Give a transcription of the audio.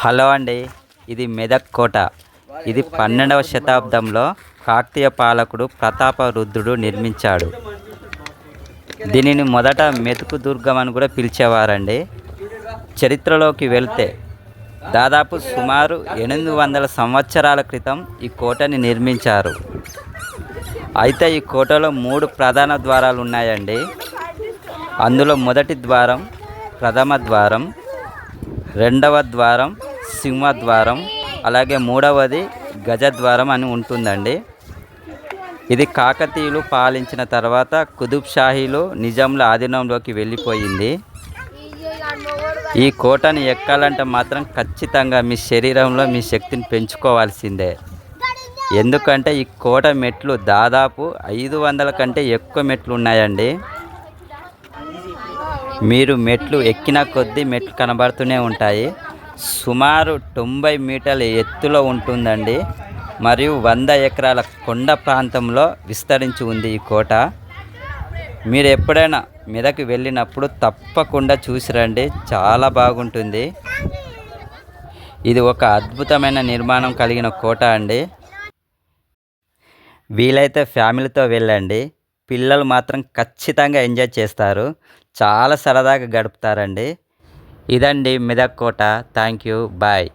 Hello అండి ఇది మెదక్ కోట. ఇది పన్నెండవ శతాబ్దంలో కాకతీయ పాలకుడు ప్రతాపరుద్రుడు నిర్మించాడు. దీనిని మొదట మెతుకు దుర్గం అని కూడా పిలిచేవారండి. చరిత్రలోకి వెళ్తే దాదాపు సుమారు ఎనిమిది వందల సంవత్సరాల క్రితం ఈ కోటని నిర్మించారు. అయితే ఈ కోటలో మూడు ప్రధాన ద్వారాలు ఉన్నాయండి. అందులో మొదటి ద్వారం ప్రథమ ద్వారం రెండవ ద్వారం సింహద్వారం అలాగే మూడవది గజద్వారం అని ఉంటుందండి. ఇది కాకతీయులు పాలించిన తర్వాత కుతుబ్ షాహీలు నిజాంల ఆధీనంలోకి వెళ్ళిపోయింది. ఈ కోటను ఎక్కాలంటే మాత్రం ఖచ్చితంగా మీ శరీరంలో మీ శక్తిని పెంచుకోవాల్సిందే. ఎందుకంటే ఈ కోట మెట్లు దాదాపు ఐదు వందల కంటే ఎక్కువ మెట్లు ఉన్నాయండి. మీరు మెట్లు ఎక్కిన కొద్దీ మెట్లు కనబడుతూనే ఉంటాయి. సుమారు తొంభై మీటర్ల ఎత్తులో ఉంటుందండి. మరియు వంద ఎకరాల కొండ ప్రాంతంలో విస్తరించి ఉంది ఈ కోట. మీరు ఎప్పుడైనా మెదకు వెళ్ళినప్పుడు తప్పకుండా చూసిరండి చాలా బాగుంటుంది. ఇది ఒక అద్భుతమైన నిర్మాణం కలిగిన కోట అండి. వీలైతే ఫ్యామిలీతో వెళ్ళండి. పిల్లలు మాత్రం ఖచ్చితంగా ఎంజాయ్ చేస్తారు. చాలా సరదాగా గడుపుతారండి. ఇదండి మెదక్ కోట థ్యాంక్ యూ బాయ్.